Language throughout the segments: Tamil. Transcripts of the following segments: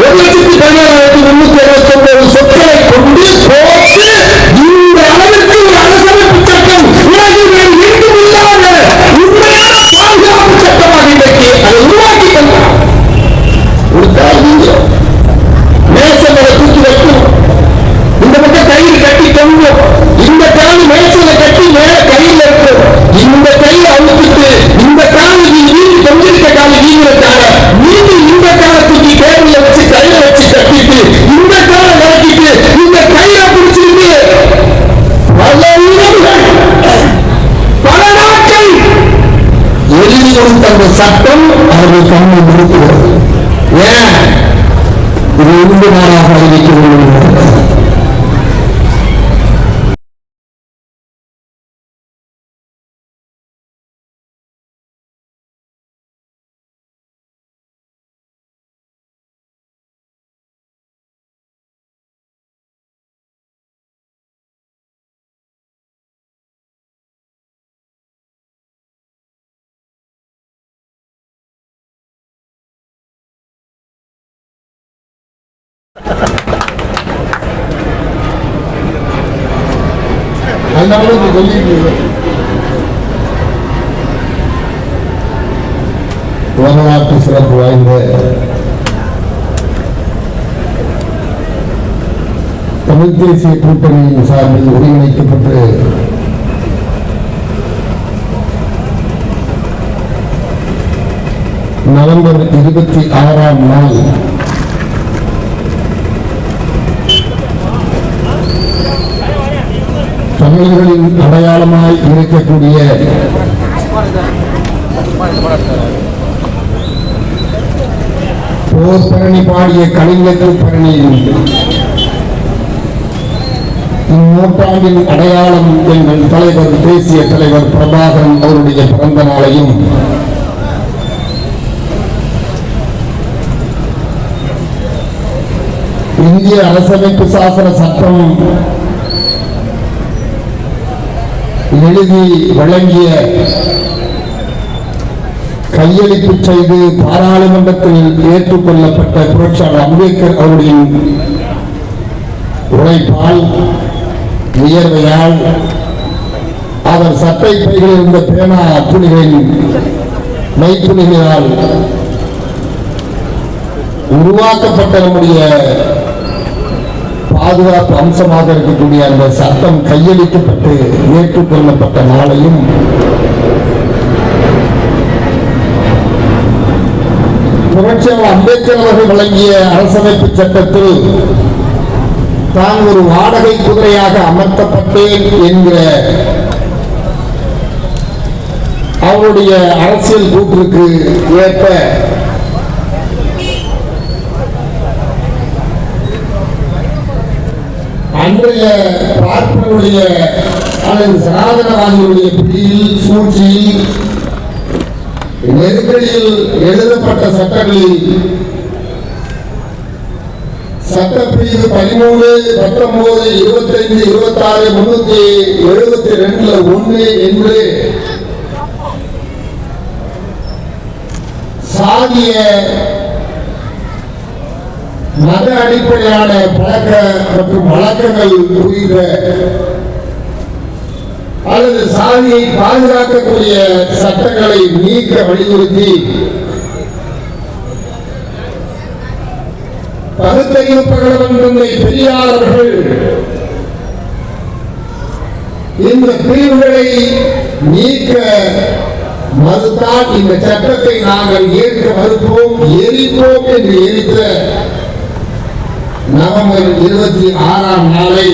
ஒரு லட்சத்தி பதினேழாயிரத்தி முன்னூத்தி அறுபத்தி ஒன்பது சொற்களை கொண்டு சட்டம் அவர்கள் அதனால வரலாற்று சிறப்பு வாய்ந்த தமிழ் தேசிய கூட்டணியின் சார்பில் ஒருங்கிணைக்கப்பட்டு நவம்பர் இருபத்தி ஆறாம் நாள் தமிழர்களின் அடையாளமாய் இருக்கக்கூடிய போர் பரணி பாடிய கலிங்கத்து பரணியில் இந்நூற்றாண்டின் அடையாளம் எங்கள் தலைவர் தேசிய தலைவர் பிரபாகரன் அவருடைய பிறந்த நாளையும் இந்திய அரசமைப்பு சாசன சட்டம் எழுதி வழங்கிய கையளிப்பு செய்து பாராளுமன்றத்தில் ஏற்றுக்கொள்ளப்பட்ட புரட்சியாளர் அம்பேத்கர் அவர்களின் உழைப்பால் உயர்வையால் அவர் சட்டை பைகளில் இருந்த பேனா துணிகளின் மைத்துணிகளால் உருவாக்கப்பட்ட நம்முடைய பாதுகாப்பு அம்சமாக இருக்கக்கூடிய அந்த சட்டம் கையளிக்கப்பட்டு ஏற்றுக்கொள்ளப்பட்ட நாளையும் புரட்சியாளர் அம்பேத்கர் அவர்கள் வழங்கிய அரசமைப்பு சட்டத்தில் தான் ஒரு வாடகை குதிரையாக அமர்த்தப்பட்டேன் என்கிற அவருடைய அரசியல் கூற்றுக்கு ஏற்ப அன்றைய பார்ப்பனுடைய அல்லது சனாதனவாதிகளுடைய பிடியில் சூழ்ச்சியில் நெருக்கடியில் எழுதப்பட்ட சட்டங்களில் சட்டப்பிரிவு பதிமூணு பத்தொன்பது இருபத்தி ஐந்து இருபத்தி ஆறு முன்னூத்தி எழுபத்தி ரெண்டுல ஒண்ணு என்று சாதிய மத அடிப்படையான பழக்க மற்றும் வழக்கங்கள் புரிகிற அல்லது சாதியை பாதுகாக்கக்கூடிய சட்டங்களை நீக்க வலியுறுத்தி பகுத்தறிவு பகலவன் தந்தை பெரியார் அவர்கள் இந்த பிரிவுகளை நீக்க மறுத்தால் இந்த சட்டத்தை நாங்கள் ஏற்க மறுப்போம் எரிப்போம் என்று எரித்த நவம்பர் இருபத்தி ஆறாம் நாளை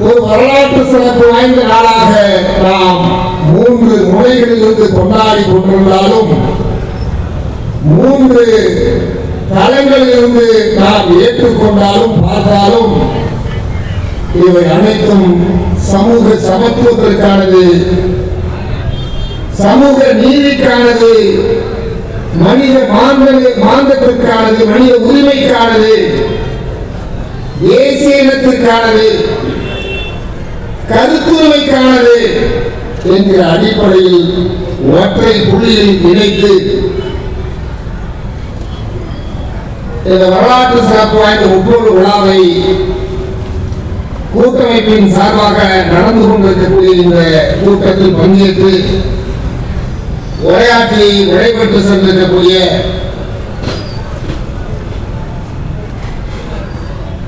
ஒரு வரலாற்று சிறப்பு வாய்ந்த நாளாக நாம் மூன்று முனைகளில் இருந்து கொண்டாடி கொண்டிருந்தாலும் மூன்று தளங்களில் இருந்து நாம் ஏற்றுக்கொண்டாலும் பார்த்தாலும் இவை அனைத்தும் சமூக சமத்துவத்திற்கானது சமூக நீதிக்கானது மனித மாந்தத்திற்கானது மனித உரிமைக்கானது தேசிய இனத்திற்கானது கருத்துரிமைக்கானது என்கிற அடிப்படையில் ஒற்றை புள்ளியில் இணைத்து இந்த வரலாற்று சிறப்பு வாய்ந்த ஒவ்வொரு விழாவை கூட்டமைப்பின் சார்பாக நடந்து கொண்டிருக்கக்கூடிய இந்த கூட்டத்தில் பங்கேற்று உரையாற்றி விடைபெற்று சென்றிருக்கக்கூடிய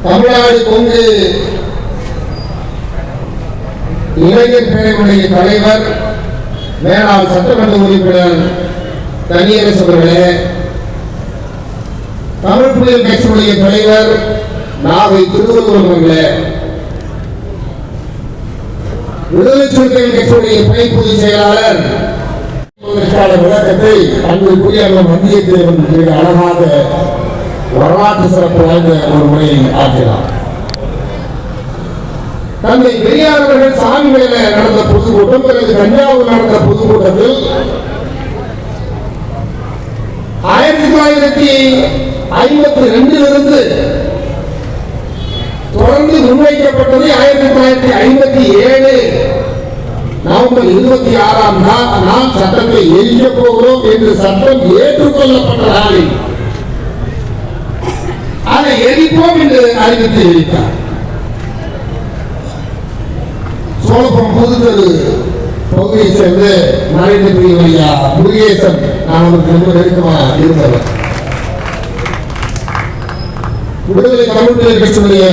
தமிழ்நாடு கொங்கு இளைஞர் பேரவையுடைய தலைவர் மேலாள் சட்டமன்ற உறுப்பினர் தனியரசு அவர்களே தமிழ் புலிகள் கட்சியுடைய தலைவர் நாகை திருவள்ளுவர் அவர்களே விடுதலை சிறுத்தைகள் கட்சியுடைய துணை பொதுச் செயலாளர் இதற்கான விளக்கத்தை அன்பிற்குரிய அண்ணன் வந்தியத்தேவன் மிக அழகாக வரலாற்று சிறப்பு வாய்ந்த ஒரு முறையை ஆற்றினார் தந்தை பெரியாரவர்கள் சாமி மேல நடந்த பொதுக்கூட்டம் பிறகு தஞ்சாவூர் நடந்த பொதுக்கூட்டத்தில் ஆயிரத்தி தொள்ளாயிரத்தி ஐம்பத்தி ரெண்டிலிருந்து தொடர்ந்து முன்வைக்கப்பட்டது ஆயிரத்தி தொள்ளாயிரத்தி ஐம்பத்தி ஏழு. நவம்பர் இருபத்தி ஆறாம் நாள் நாம் சட்டத்தை எரிய போகிறோம் என்று சட்டம் ஏற்றுக்கொள்ளப்பட்ட நாளில் அதை எரிப்போம் என்று அறிவித்து எரித்தார் சோழபுரம் புதுத்தெரு பகுதியை சேர்ந்த நரேந்திர பிரியமையா முருகேசன்? நான் அவருக்கு ரொம்ப நெருக்கமா இருந்தவர் விடுதலை தமிழ் கட்சியினுடைய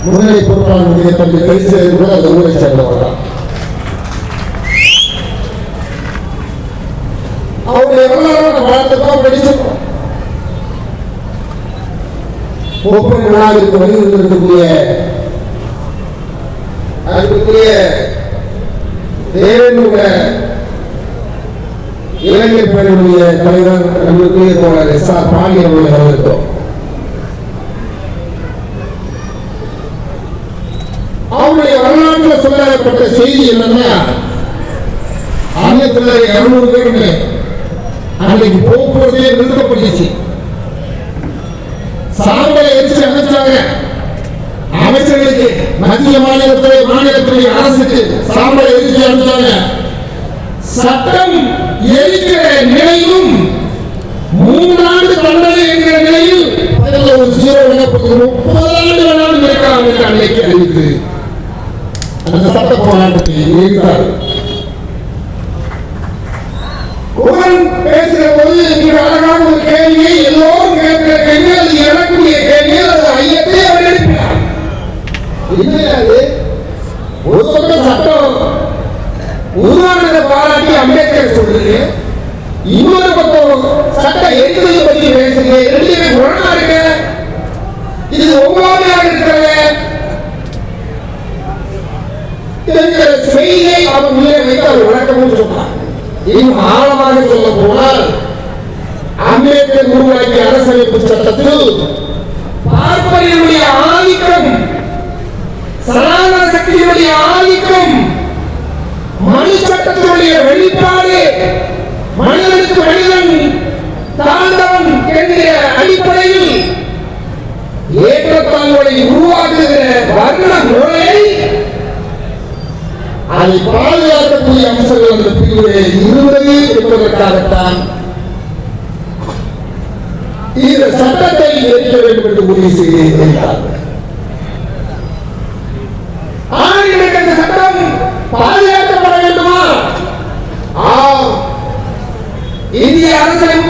கட்சியுடைய முன்னணி பொறுப்பாளருடைய தம்பி கைசேரி கூட அந்த ஊரை சேர்ந்தவர் தான் அவருடைய வரலாறு நம்ம படிச்சிருக்கோம் ஒப்பன் விழாவிற்கு வருகின்றிருக்கக்கூடிய அன்புக்குரிய தேவேந்திர இளைஞர் பேரவையுடைய தலைவர் நம்மளுக்குரிய தோழர் எஸ் ஆர் பாண்டியன் அவர்கள் வரவேற்கிறோம் அவருடைய வரலாற்றில் சொல்லப்பட்ட செய்தி என்னன்னா ஆயிரத்தி தொள்ளாயிரத்தி இருநூறு பேருமே அன்னைக்கு போக்குவரத்தே நிறுத்தப்பட்டுச்சு. சாம்பலை எரிச்சு அமைச்சாங்க அமைச்சர்களுக்கு மத்திய மாநிலத்துறை மாநிலத்துறை அரசுக்கு சாம்பலை எரிச்சு அமைச்சாங்க சட்டம் எரிக்கிற நிலையும் மூன்றாண்டு தண்டனை என்கிற நிலையில் ஒரு ஜீரோ விண்ணப்பத்துக்கு முப்பது ஆண்டு வேணாலும் இருக்கலாம் என்று அன்னைக்கு அறிவித்து அந்த சட்ட போராட்டத்தை எரித்தார் குமரன் பேசுகிற போது மிக அழகான ஒரு கேள்வியை எல்லோரும் கேட்கிற கேள்வி அது எனக்குரிய கேள்வி அது ஐயத்தை அவர் எழுப்பினார். என்ன அது ஒரு பக்கம் சட்டம் உருவானதை பாராட்டி அம்பேத்கர் சொல்றது இன்னொரு பக்கம் சட்டம் எரிந்ததை பற்றி பேசுங்க ரெண்டுமே முரணா இருக்கு இது ஒவ்வொரு இருக்கிறது. என்கிற செய்தியை அவர் உள்ளே வைத்து அவர் விளக்கமும் சொன்னார். இன்னும் ஆழமாக சொல்ல போனால் அம்பேத்கர் உருவாக்கிய அரசமைப்பு சட்டத்தில் பார்ப்பனியுடைய ஆதிக்கம் சனாதன சக்தியினுடைய ஆதிக்கம் மனு சட்டத்தினுடைய வெளிப்பாடு மனிதனுக்கு மனிதன் தாண்டவன் என்கிற அடிப்படையில் ஏற்றத்தாழ்வுகளை உருவாக்குகிற வர்ண முறை அதை பாதுகாக்கக்கூடிய அம்சங்கள் அந்த பிரிவிலே இருந்தது என்பதற்காகத்தான் இந்த சட்டத்தை எரிக்க வேண்டும் என்று முடிவு செய்து இருந்தார்கள் சட்டம் பாதுகாக்கப்பட வேண்டுமா? இந்திய அரசியலமைப்பு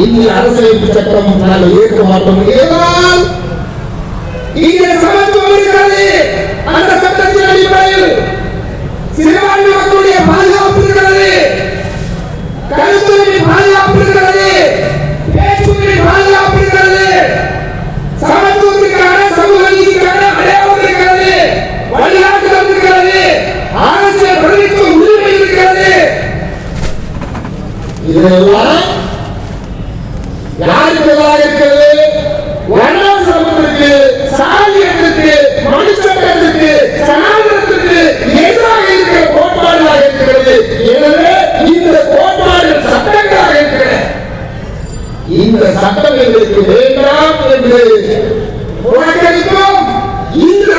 இந்திய அரசியலமைப்பு சட்டம் நாங்கள் ஏற்க மாட்டோம். ஏனால் இங்கே சமத்துவம் இருக்கிறது. அந்த சட்டத்தின் அடிப்படையில் சிறுபான்மை மக்களுடைய பாதுகாப்பு இருக்கிறது. கருத்துரிமை பாதுகாப்பு இருக்கிறது. பேச்சுரிமை பாதுகாப்பு இருக்கிறது. சமத்துவத்திற்கான சமூக நீதிக்கான அடையாளம் இருக்கிறது. வழிகாட்டுதல் இருக்கிறது. அரசியல் பிரதித்துவ உரிமை இருக்கிறது. இதெல்லாம் மனுஷத்திற்கு சனாதனத்திற்கு எதிராக இருக்கிற கோட்பாடுகளாக இருக்கிறது. எனவே இந்த கோட்பாடுகள் சட்டங்களாக இருக்கிற இந்த சட்டம் எங்களுக்கு வேண்டாம் என்று உணக்கடித்தோம் இந்த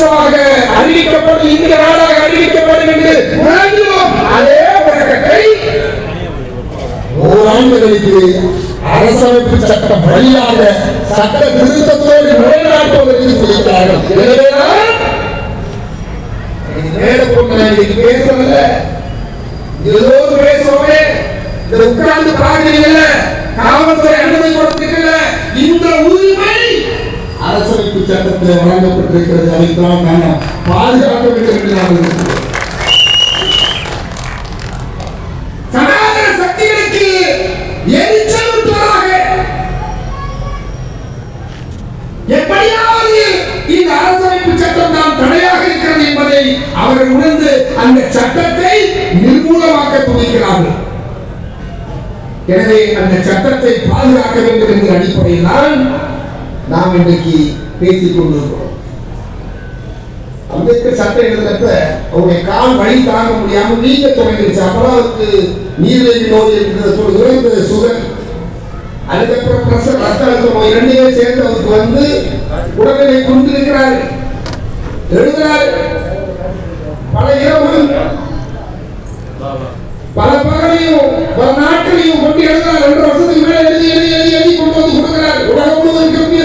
இந்து ராஷ்டிரமாக அறிவிக்கப்படும் இந்திய நாடாக அறிவிக்கப்படும் என்று முழங்கினோம் அதே முழக்கத்தை ஓராண்டு அரசமைப்பு சட்டம் வழியாக சட்ட திருத்தத்தோடு நிலைநாட்டுவதற்கு சொல்லியிருக்கிறார்கள் எனவேதான் மேல ஏதோ பேசுறோமே இந்த உட்கார்ந்து பாக்குறீங்கல்ல காவல்துறை அனுமதி கொடுத்திருக்கல இந்த உரிமை அரசமைப்பு சட்டத்தில் வழங்கப்பட்டிருக்கிறது. அதைத்தான் நாம் பாதுகாக்க வேண்டும் என்று நாம் சனாதன சக்திகளுக்கு எரிச்சல் எப்படியாவது இந்த அரசமைப்பு சட்டம் தான் தடையாக இருக்கிறது என்பதை அவர்கள் உணர்ந்து அந்த சட்டத்தை நிர்மூலமாக்க துணிக்கிறார்கள். எனவே அந்த சட்டத்தை பாதுகாக்க வேண்டும் என்ற அடிப்படையில் தான் நாம் இன்றைக்கு பேசிக் கொண்டிருக்கிறோம். அம்பேத்கர் சட்டம் எழுதுறப்ப அவருடைய கால் வழி தாங்க முடியாமல் நீங்க தொடங்கிடுச்சு அப்புறம் அவருக்கு நீரிழிவு நோய் இருக்கிறத சொல்லுகிற இந்த சுகர் அதுக்கப்புறம் பிரசர் ரத்த அழுத்தம் நோய் இரண்டுமே சேர்ந்து அவருக்கு வந்து உடல்நிலை கொண்டிருக்கிறார் எழுதுறார். பல இரவுகள் பல பகலையும் பல நாட்களையும் கொண்டு எழுதுறார். ரெண்டு வருஷத்துக்கு மேல எழுதி எழுதி எழுதி எழுதி கொண்டு வந்து கொடுக்கிறார். உலகம்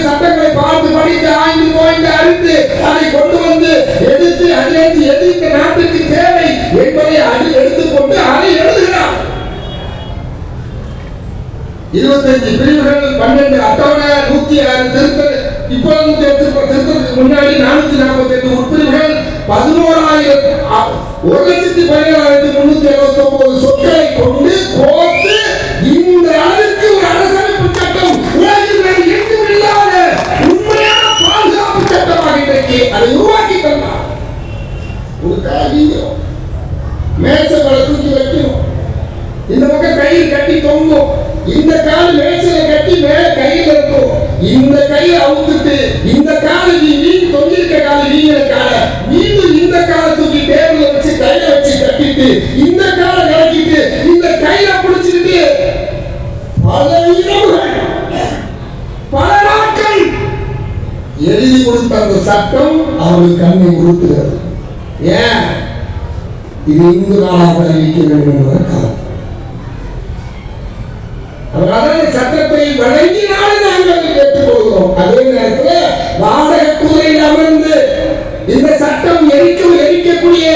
சட்டங்களை பார்த்து படித்து ஆய்ந்து கோய்ந்து அறிந்து அதை கொண்டு வந்து எதிர்த்து அதிலிருந்து எது இந்த நாட்டுக்கு தேவை என்பதை அதில் எடுத்துக்கொண்டு அதை எழுதுகிறார். இருபத்தஞ்சு பிரிவுகள் பன்னெண்டு அட்டவணை நூத்தி ஆறு திருத்தல் இப்பொழுது திருத்தத்துக்கு முன்னாடி நானூத்தி நாற்பத்தி எட்டு உட்பிரிவுகள். பதினோராயிரம் ஒரு லட்சத்தி பதினேழாயிரத்தி முன்னூத்தி எழுபத்தி ஒன்பது சொற்களை கொண்டு கோர்த்து அதை உருவாக்கி தந்தார் ஒரு காரியம் மேசங்களை தூக்கி வைக்கணும். இந்த பக்கம் கையில் கட்டி தொங்கும். இந்த கால் மேசல கட்டி மேல கையில் இருக்கும் இந்த கையை அவுத்துட்டு இந்த காலை நீ நீங்க தொங்கிருக்க காலை நீங்க காலை. மீண்டும் இந்த காலை தூக்கி டேபிள்ல வச்சு கையில வச்சு கட்டிட்டு இந்த காலை கலக்கிட்டு இந்த கையில பிடிச்சிட்டு பல இரவுகள் பல நாட்கள் எழுதி கொடுத்த அந்த சட்டம் அவர்கள் கண்ணை உறுத்துகிறது ஏன்? இது இந்து நாளாக அறிவிக்க வேண்டும் என்பதற்காக. அதனால சட்டத்தை வழங்கினாலே நாங்கள் ஏற்றுக்கொள்கிறோம் அதே நேரத்தில் வாடகை குதிரையில் அமர்ந்து இந்த சட்டம் எரிக்கும் எரிக்கக்கூடிய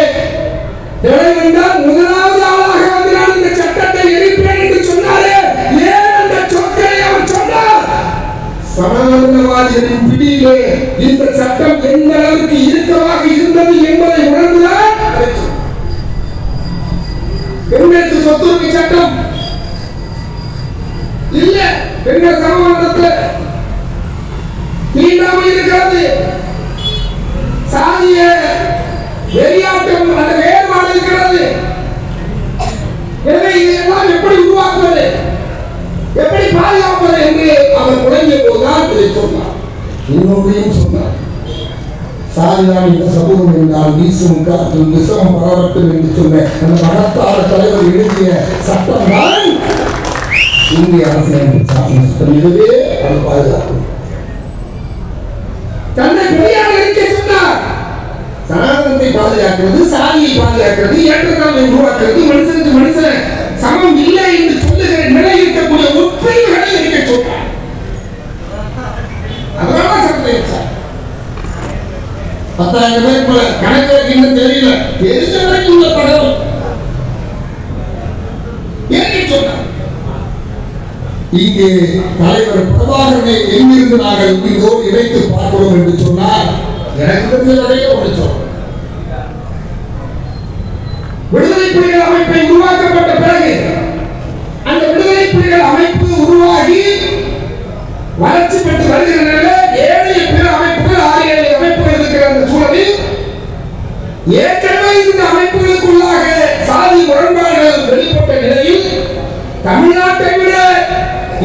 என்றால் முதலாவது ஆளாக சனாதனவாதிகளின் பிடியிலே இந்த சட்டம் எந்த அளவுக்கு இறுக்கமாக இருந்தது என்பதை உணர்ந்துதான் பெண்களுக்கு சொத்துரிமை சட்டம். இல்ல பெண்கள் சமமானத்துல தீண்டாமை இருக்கிறது. சாதிய வெறியாட்டம் அந்த வேறுபாடு இருக்கிறது எனவே இதையெல்லாம் எப்படி உருவாக்குவது எப்படி பாதுகாப்பது என்று அவர் முழங்கிய போதுதான் இதை சொன்னார். இன்னொன்றையும் சொன்னார். சாரிதான் இந்த சமூகம் என்றால் வீசும் காற்று விசமம் பரவட்டும் என்று சொன்ன அந்த மகத்தார தலைவர் எழுதிய சட்டம் தான் இந்திய அரசியல் சாசன சட்டம் இதுவே அது பாதுகாப்பு தன்னை பெரியார் இருக்க சொன்னார். சனாதனத்தை பாதுகாக்கிறது சாதியை பாதுகாக்கிறது ஏற்றத்தாழ்வை உருவாக்குறது மனுஷனுக்கு மனுஷன் சமம் இல்லை என்று சொல்லுகிற நிலை இருக்கக்கூடிய உட்பிரிவுகளை இருக்க சொல்றார் அதனால சட்டத்தை வச்சார். பத்தாயிரம் பேர் போல கணக்கு இன்னும் தெரியல. தெரிஞ்ச வரைக்கும் உள்ள தகவல் ஏற்றி சொன்னார். இங்கே தலைவர் பிரபாகரனை எங்கிருந்து நாங்கள் இங்கோடு இணைத்து பார்க்கிறோம் என்று சொன்னார் எனக்கு தெரிஞ்ச வரையும் ஒன்று சொல்றேன் விடுதலை புலிகள் அமைப்பை உருவாக்கப்பட்ட பிறகு அந்த விடுதலை புலிகள் அமைப்பு உருவாகி வளர்ச்சி பெற்று வருகிற நிலையில் ஏழைய பிற அமைப்புகள் ஆறு ஏழு அமைப்புகள் இருக்கிற அந்த சூழலில் ஏற்கனவே இந்த அமைப்புகளுக்குள்ளாக சாதி முரண்பாடுகள் வெளிப்பட்ட நிலையில் தமிழ்நாட்டை விட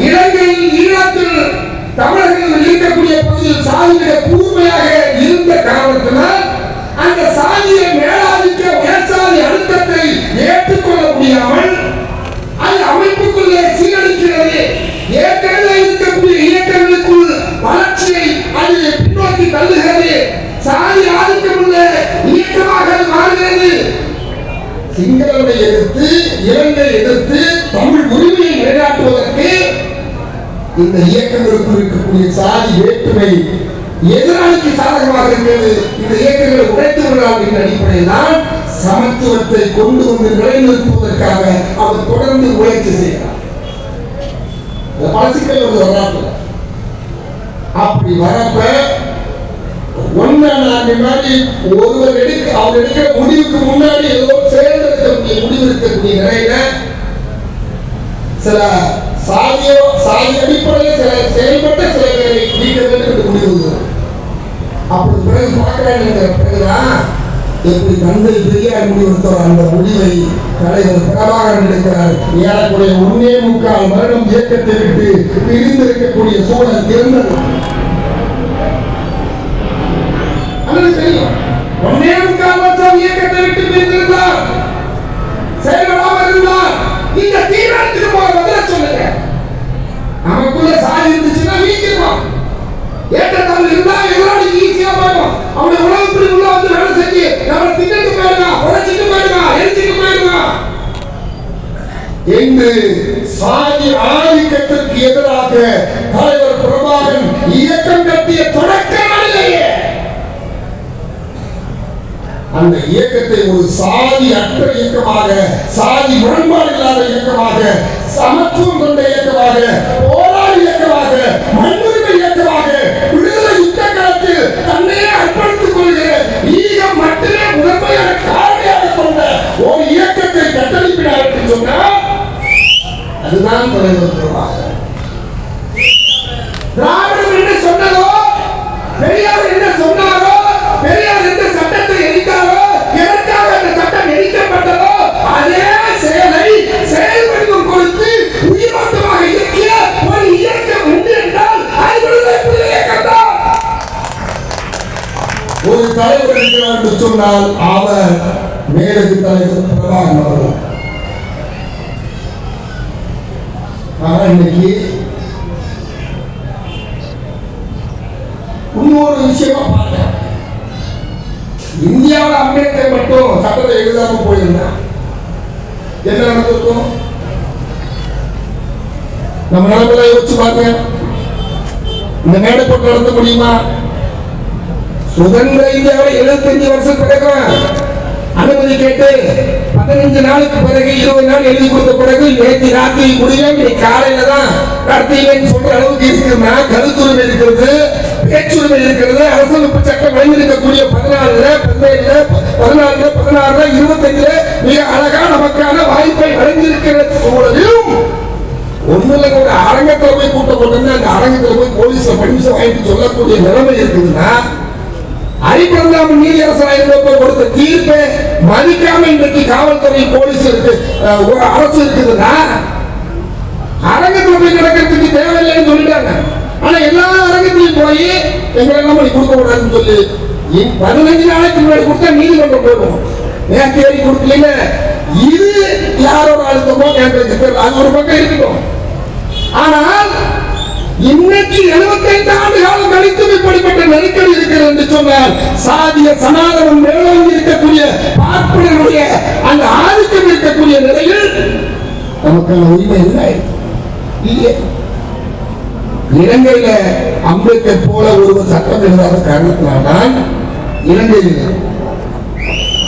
இலங்கையில் ஈழத்தில் தமிழர்கள் இருக்கக்கூடிய பகுதியில் சாதியிட கூர்மையாக இருந்த காரணத்தினால் அந்த சாதியை மேலாதிக்க அழுத்தத்தை ஏற்றுக்கொள்ள முடியாமல் அது அமைப்புக்குள்ளே சீரழிக்கிறது. ஏற்கனவே இருக்கக்கூடிய இயக்கங்களுக்குள் வளர்ச்சியை அது பின்னோக்கி தள்ளுகிறது. சாதி ஆதிக்கமுள்ள இயக்கமாக மாறுகிறது. சிங்களத்தை எதிர்த்து இலங்கை எதிர்த்து தமிழ் உரிமையை நிலைநாட்டுவதற்கு இந்த இயக்கங்களுக்குள் இருக்கக்கூடிய சாதி வேற்றுமை எதிராளிக்கு சாதகமாக இருக்கிறது. இந்த இயக்கங்களை உடைத்து விடலாம் என்ற அடிப்படையில் தான் சமத்துவத்தை கொண்டு வந்து நிலைநிறுத்துவதற்காக அவர் தொடர்ந்து முயற்சி செய்கிறார். இந்த பல சிக்கல் ஒரு அப்படி வரப்ப ஒன்ன நான் மாதிரி ஒருவர் எடுக்க அவர் எடுக்கிற முடிவுக்கு முன்னாடி ஏதோ செயல்படுத்தக்கூடிய முடிவு இருக்கக்கூடிய நிலையில சில சாதியோ சாதி அடிப்படையில் சில செயல்பட்ட சில பேரை நீக்க வேண்டும் என்று முடிவு அப்படி பிறகு பார்க்கிறேன் பிறகுதான் எப்படி தந்தை பெரியார் முடிவெடுத்தோ அந்த முடிவை தலைவர் பிரபாகரன் எடுக்கிறார். ஏறக்குறைய ஒன்னே முக்கால் வருடம் இயக்கத்தை விட்டு பிரிந்திருக்கக்கூடிய சூழல் இருந்தது ஒன்னே முக்கால் வருஷம் இயக்கத்தை விட்டு பிரிந்திருந்தார். செயல்படாமல் இருந்தார். இந்த தீவிரத்துக்கு போக பதில சொல்லுங்க. நமக்குள்ள சாதி இருந்துச்சுன்னா வீக்கிருவான் ஏற்றத்தாழ்வு இருந்தா எதிராளி ஈஸியா போயிடும். அவனை உலகப்படி உள்ள வந்து வேலை செஞ்சு நம்ம தின்னுட்டு போயிடுவான் உழைச்சிட்டு போயிடுவான் எரிச்சிட்டு என்று சாதி ஆதிக்கத்திற்கு எதிராக தலைவர் பிரபாகரன் இயக்கம் கட்டிய தொடக்க நாளிலேயே அந்த இயக்கத்தை ஒரு சாதி அற்ற இயக்கமாக சாதி முரண்பாடு இல்லாத அதுதான் தலைவர் பிரபாகரன் திராவிடம் என்று சொன்னதோ பெரியார் என்ன சொன்னாரோ பெரியார் எந்த சட்டத்தை எரித்தாரோ எதற்காக அந்த சட்டம் எரிக்கப்பட்டதோ அதே செயலை கொடுத்து உயிரோட்டமாக இயக்கிய ஒரு இயக்கம் உண்டு என்றால் அது விடுதலை புலிகள் இயக்கம்தான். ஒரு தலைவர் இருக்கிறார் என்று சொன்னால் அவர் மேலது தலைவர் பிரபாகர் அவர்கள் ஆனால் இன்னைக்கு இன்னொரு விஷயமா பார்த்தேன் இந்தியாவில் அம்பேத்கர் மட்டும் சட்டத்தை எழுதாம போயிருந்தான் என்ன நடந்திருக்கும்? நம்ம நிலத்துல யோசிச்சு பாருங்க. இந்த மேடை போட்டு நடத்த முடியுமா? சுதந்திர இந்தியாவில் எழுபத்தஞ்சு வருஷம் பிறகு அனுமதி கேட்டு பதினஞ்சு நாளுக்கு பிறகு இருபது நாள் எழுதி கொடுத்த பிறகு நேற்று ராத்திரி முடியும் நீ காலையில தான் நடத்தீங்கன்னு சொல்ற அளவுக்கு இருக்குன்னா கருத்துரிமை இருக்கிறது பேச்சுரிமை இருக்கிறது. அரசமைப்பு சட்டம் வழங்கியிருக்கக்கூடிய பதினாலுல பதினேழுல பதினாலுல பதினாறுல இருபத்தஞ்சுல மிக அழகா நமக்கான வாய்ப்பை வழங்கியிருக்கிற சூழலிலும் ஒண்ணு இல்லைங்க ஒரு அரங்கத்துல போய் கூட்டம் போட்டு அந்த அரங்கத்துல போய் போலீஸ் பர்மிஷன் வாங்கிட்டு சொல்லக்கூடிய நிலைமை இருக்குதுன்னா ஹரிபிரந்தாமன் நீதியரசராக இருந்தப்ப கொடுத்த தீர்ப்பை மதிக்காம இன்றைக்கு காவல்துறை போலீஸ் இருக்கு ஒரு அரசு இருக்குதுன்னா அரங்கத்துல போய் நடக்கிறதுக்கு தேவையில்லைன்னு சொல்லிட்டாங்க. ஆனா எல்லா அரங்கத்திலையும் போய் எங்களை எல்லாம் பண்ணி கொடுக்க கூடாதுன்னு சொல்லி பதினஞ்சு நாளைக்கு முன்னாடி கொடுத்தா நீதிமன்றம் போயிடும் ஏன் தேடி கொடுக்கலீங்க? இது யாரோட அழுத்தமோ கேட்கறதுக்கு அது ஒரு பக்கம் இருக்கட்டும். ஆனால் இன்னைக்கு 75 ஆண்டு காலம் கழித்தும் இப்படிப்பட்ட நெருக்கடி இருக்கிறது என்று சொன்னால் சாதிய சனாதனம் மேலோங்கி இருக்கக்கூடிய பார்ப்பனருடைய அந்த ஆதிக்கம் இருக்கக்கூடிய நிலையில் நமக்கான உரிமை இல்லை. இல்லையே. இலங்கையில அம்பேத்கர் போல ஒருவர் சட்டம் எழுதாத காரணத்தினால்தான் இலங்கையில்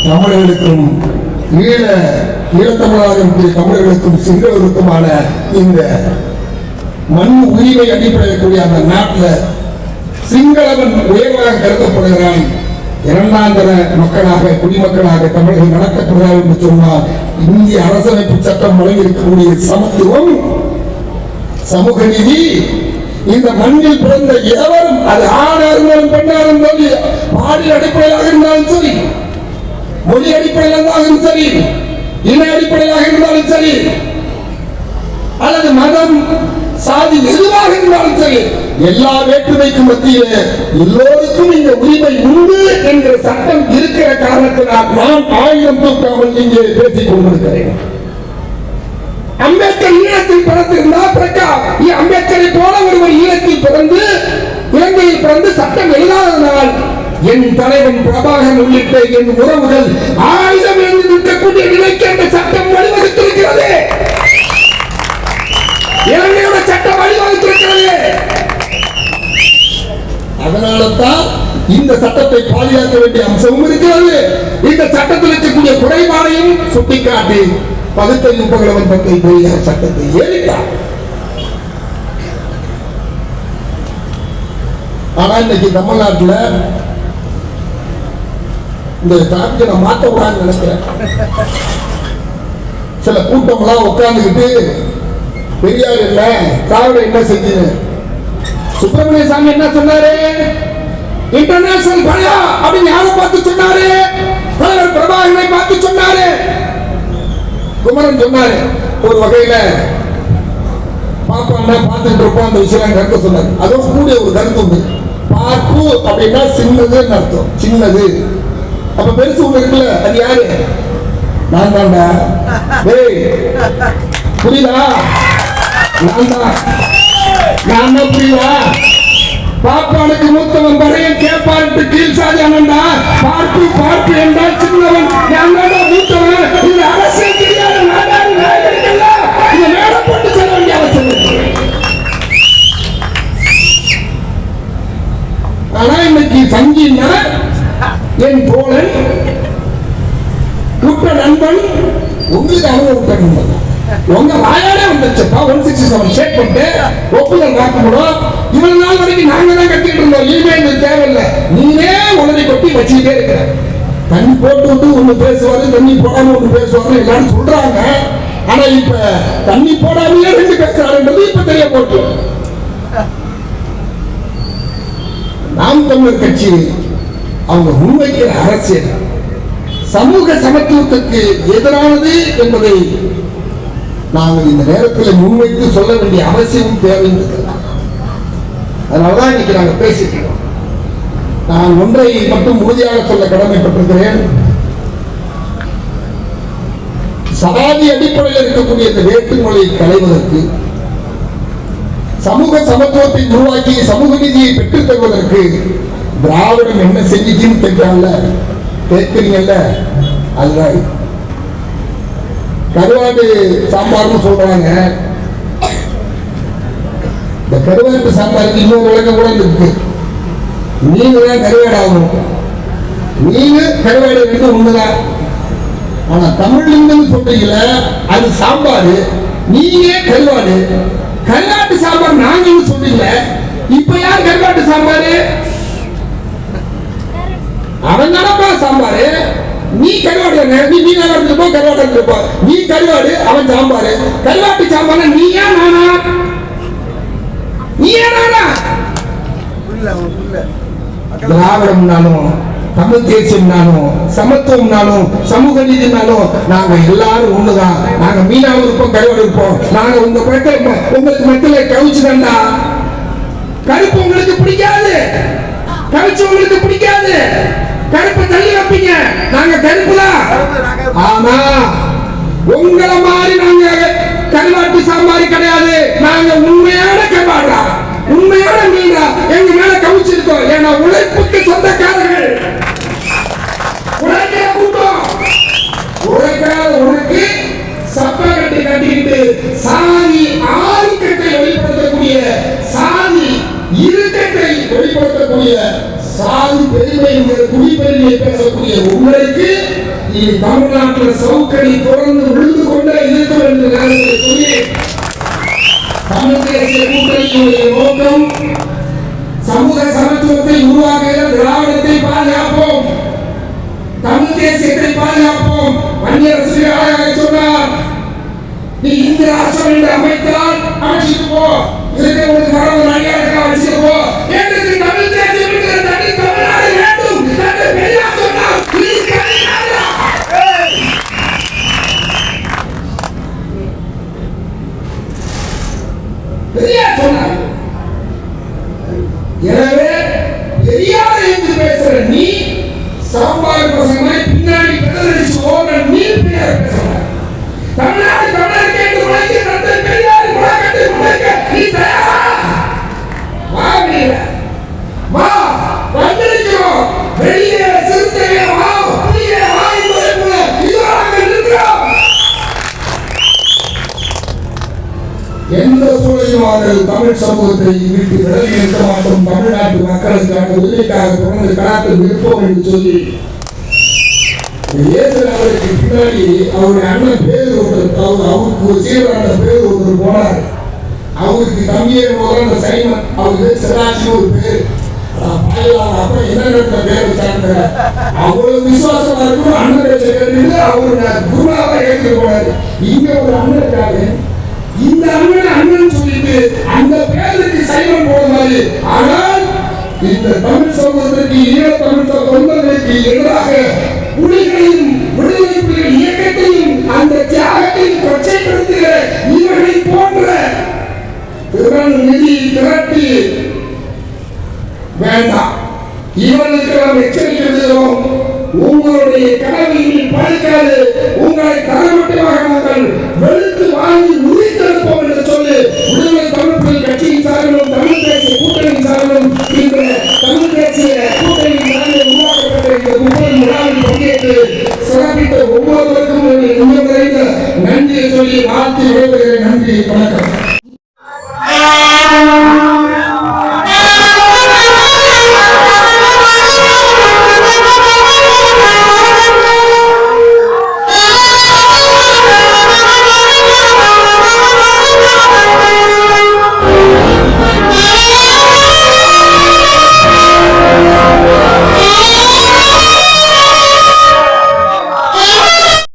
தமிழர்களுக்கும் ஈழ ஈழத்தமிழராக இருக்கக்கூடிய தமிழர்களுக்கும் சிங்களவருக்குமான இந்த மண் உரிமை அடிப்படையக்கூடிய அந்த நாட்டில் சிங்களவன் உயர்வாக கருதப்படுகிறான். இரண்டாம் தர மக்களாக குடிமக்களாக தமிழர்கள் நடத்தப்படுகிறார் என்று சொன்னால் இந்திய அரசமைப்பு சட்டம் வழங்கியிருக்கக்கூடிய சமத்துவம் சமூக நீதி இந்த மண்ணில் பிறந்த எவரும் அது ஆணா இருந்தாலும் பெண்ணா இருந்தாலும் பாலியல் அடிப்படையிலாக இருந்தாலும் சரி மொழி அடிப்படையில் இருந்தாலும் சரி இன அடிப்படையாக இருந்தாலும் சரி அல்லது மதம் சாதி எதுவாக இருந்தாலும் சரி எல்லா வேற்றுமைக்கும் மத்தியிலே எல்லோருக்கும் இந்த உரிமை உண்டு என்கிற சட்டம் இருக்கிற காரணத்தினால் நான் ஆயிரம் தூக்காமல் இங்கே பேசிக் கொண்டிருக்கிறேன். அம்பேத்கர் ஈழத்தில் பிறந்திருந்தால் பிறக்கா? நீ அம்பேத்கரை போல ஒருவர் ஈழத்தில் பிறந்து இலங்கையில் பிறந்து சட்டம் எழுதாததனால் என் தலைவன் பிரபாகரன் உள்ளிட்ட என் உறவுகள் ஆயுதம் எழுந்து நிற்கக்கூடிய நிலைக்கு அந்த சட்டம் வழிவகுத்திருக்கிறது. இலங்கையோட சட்டம் வழிவகுத்திருக்கிறது. அதனால தான் இந்த சட்டத்தை பாதுகாக்க வேண்டிய அம்சமும் இருக்கிறது. இந்த சட்டத்தில் இருக்கக்கூடிய குறைபாடையும் சுட்டிக்காட்டி பகுத்தறிவு பகலவன் பற்றி பெரியார் சட்டத்தை ஏறிட்டார் ஆனா இன்னைக்கு தமிழ்நாட்டில் இந்த டாபிக்கை நான் மாத்த கூடாதுன்னு நினைக்கிறேன். சில கூட்டம்லாம் உட்கார்ந்துக்கிட்டு பெரியார் என்ன? திராவிட என்ன செஞ்சு சுப்பிரமணிய சாமி என்ன சொன்னாரு? இன்டர்நேஷனல் பழையா? அப்படின்னு யாரை பார்த்து சொன்னாரு. தலைவர் பிரபாகரனை பார்த்து சொன்னாரு. குமரன் சொன்னாரு. ஒரு வகையில பாப்பான்னா பார்த்துட்டு இருப்போம் அந்த விஷயம் கருத்து சொன்னாரு. அதுவும் கூடிய ஒரு கருத்து உண்டு. பார்ப்பு அப்படின்னா சின்னதுன்னு அர்த்தம். சின்னது. அப்ப பெருசு ஒண்ணு இருக்குல்ல அது யாரு? நான் தான்டா. புரியுதா? நான் புரியுதா பாப்பானுக்கு மூத்தவன் பறையன் கேட்பாருக்கு கீழ் சாதி பார்ப்பு பார்ப்பு என்றால் சின்னவன். நான் மூத்தவன். இது அரசியல் தெரியாத நாடாரு நாயகர்கள்ல போட்டு சொல்ல வேண்டிய அவசியம் ஆனா இன்னைக்கு சங்கின்னா என் தோழன் உற்ற நண்பன் உங்களுக்கு அவங்க உற்ற நண்பன் உங்க வாயாலே வந்துச்சப்பா ஒன் சிக்ஸ்டி செவன் ஷேக் பண்ணிட்டு ஒப்புதல் வாக்குப்படும் இவ்வளவு நாள் வரைக்கும் நாங்க தான் கட்டிட்டு இருந்தோம். இனிமே எங்களுக்கு தேவையில்லை. நீனே உடனே கொட்டி வச்சுக்கிட்டே இருக்கிற. தண்ணி போட்டு விட்டு ஒண்ணு பேசுவாரு தண்ணி போடாம ஒண்ணு பேசுவாரு எல்லாரும் சொல்றாங்க. ஆனா இப்ப தண்ணி போடாமலே ரெண்டு பேசுறாருன்றது இப்ப தெரிய போட்டு நாம் தமிழர் கட்சி அவங்க முன்வைக்கிற அரசியல். சமூக சமத்துவத்துக்கு எதிரானது என்பதை நாங்கள் இந்த நேரத்தில் முன்வைத்து சொல்ல வேண்டிய அவசியம் தேவையும் அதனாலதான் இன்னைக்கு நாங்கள் பேசிட்டு இருக்கோம். நான் ஒன்றை மட்டும் உறுதியாக சொல்ல கடமைப்பட்டிருக்கிறேன். சதாதி அடிப்படையில் இருக்கக்கூடிய இந்த வேற்றுமொழியை களைவதற்கு சமூக சமத்துவத்தை உருவாக்கி சமூக நீதியை பெற்றுத் தருவதற்கு திராவிடம் என்ன செஞ்சுச்சுன்னு கேட்கிறாங்கல்ல கேட்கிறீங்கல்ல? அதுதான். கருவாட்டு சாம்பார்னு சொல்றாங்க. இந்த கருவாட்டு சாம்பாருக்கு இன்னொரு விளக்கம் கூட இருக்கு. மீன் தான் கருவாடு ஆகும் மீன் கருவாடு ரெண்டு ஒண்ணுதான். ஆனா தமிழ்லிங்கன்னு சொல்றீங்கள அது சாம்பார் நீங்க கருவாடு. கருவாட்டு சாம்பார் நாங்கன்னு சொல்றீங்க இப்ப யார் கருவாட்டு சாம்பாரு? அவன் தானப்பா சாம்பார். நீ கருவாடு தானே? நீ மீன் எடுத்துப்போ கருவாடு நீ கருவாடு அவன் சாம்பார். கருவாட்டு சாம்பார் நீயா நானா? நீயா நானா? திராவிடம்னாலும் தமிழ் தேசியம்னாலும் சமத்துவம்னாலும் சமூக நீதினாலும் நாங்க எல்லாரும் ஒண்ணுதான். நாங்க மீனாவும் இருப்போம் கருவாடு இருப்போம். நாங்க உங்க பக்கம் உங்களுக்கு மத்தியில கவிச்சு தாண்டா கருப்பு உங்களுக்கு பிடிக்காது. கவிச்சு உங்களுக்கு பிடிக்காது. கருப்பு தள்ளி வைப்பீங்க. நாங்க கருப்பு தான் ஆனா உங்களை மாதிரி நாங்க கருவாட்டு சாம்பாரி கிடையாது. நாங்க உண்மையான கருவாடா உண்மையான மீனா எங்க மேல கவிச்சிருக்கோம். ஏன்னா உழைப்புக்கு சொந்தக்காரர்கள். உழைக்கிற கூட்டம். உழைக்காத உனக்கு சப்பா கட்டி கட்டிக்கிட்டு சாதி ஆதிக்கத்தை வெளிப்படுத்தக்கூடிய சாதி இருக்கத்தை வெளிப்படுத்தக்கூடிய சாதி பெருமை என்கிற குடிப்பெருமையை பேசக்கூடிய உங்களுக்கு இனி தமிழ்நாட்டில் சவுக்கடி தொடர்ந்து விழுந்து கொண்டே இருக்கும் என்று நேரத்தில் சொல்லி தமிழ் தேசிய கூட்டணியினுடைய நோக்கம் சமூக சமத்துவத்தை உருவாக்குகிற திராவிடத்தை பாதுகாப்போம். தமிழ் தேசியத்தை பாதுகாப்போம். வன்னியரசு அழகாக சொன்னார். நீ இந்திய ராஷ்டிரம் என்று அமைத்தால் அமைச்சிட்டு போ. இருக்கிறவங்களுக்கு வரவு அடியாளர்கள் அமைச்சிட்டு போ. எங்களுக்கு பெரியார் சொன்னார். எனவே பெரியார் என்று பேசுற நீ சாம்பார் பசங்க பின்னாடி பெதறடிச்சு ஓடுற நீ பெரியார் பேசுற தமிழ்நாடு தமிழர் கேட்டு முளைக்க தந்தை பெரியார் முளைக்கட்டு முளைக்க நீ தயாரா? எந்த சூழலிலும் அவர்கள் தமிழ் சமூகத்தை விட்டு விலகி இருக்க மாட்டோம்? தமிழ்நாட்டு மக்களுக்கான உதவிக்காக தொடர்ந்து கலாத்து விருப்பம் என்று சொல்லி இயேசு அவருக்கு பின்னாடி அவருடைய அண்ணன் பேர் ஒருத்தர் அவர் அவருக்கு ஒரு சீவரான பேர் ஒருத்தர் போனார். அவருக்கு தம்பியே போகிற அந்த சைமன் அவருக்கு சிராட்சி ஒரு பேர். அதான் அப்ப என்ன பேர் வச்சாங்க அவ்வளவு விசுவாசமா இருக்கும் அண்ணன் பேச்ச கேட்டு அவர் குருநாதா ஏற்றுட்டு இங்க ஒரு அண்ணன் இருக்காரு. இந்த அண்ணன் அண்ணன் சொல்லிட்டு அந்த பேருக்கு சைவம் போடுறாரு ஆனால் இந்த தமிழ் சமூகத்திற்கு ஈழ தமிழ் தொண்டர்களுக்கு எதிராக புலிகளையும் விடுதலை புலிகள் இயக்கத்தையும் அந்த தியாகத்தையும் கொச்சைப்படுத்துகிற இவர்களை போன்ற திறன் நிதி திரட்டி வேண்டாம். இவனுக்கு நாம் எச்சரிக்கை எழுதுகிறோம் உங்களுடைய கனவில் பழிக்காது உங்களை தரமட்டமாக நாங்கள் வெளுத்து வாங்கி உரித்தெடுப்போம் என்று சொல்லி விடுதலை தமிழ் புலிகள் கட்சியின் சார்பிலும் தமிழ் தேசிய கூட்டணியின் சார்பிலும் இந்த தமிழ் தேசிய கூட்டணியின் சார்பில் உருவாக்கப்பட்ட இந்த முப்பது விழாவில் பங்கேற்று சிறப்பித்த ஒவ்வொருவருக்கும் என்னுடைய நன்றியை சொல்லி வாழ்த்து விடைபெறுகிறேன். நன்றி வணக்கம்.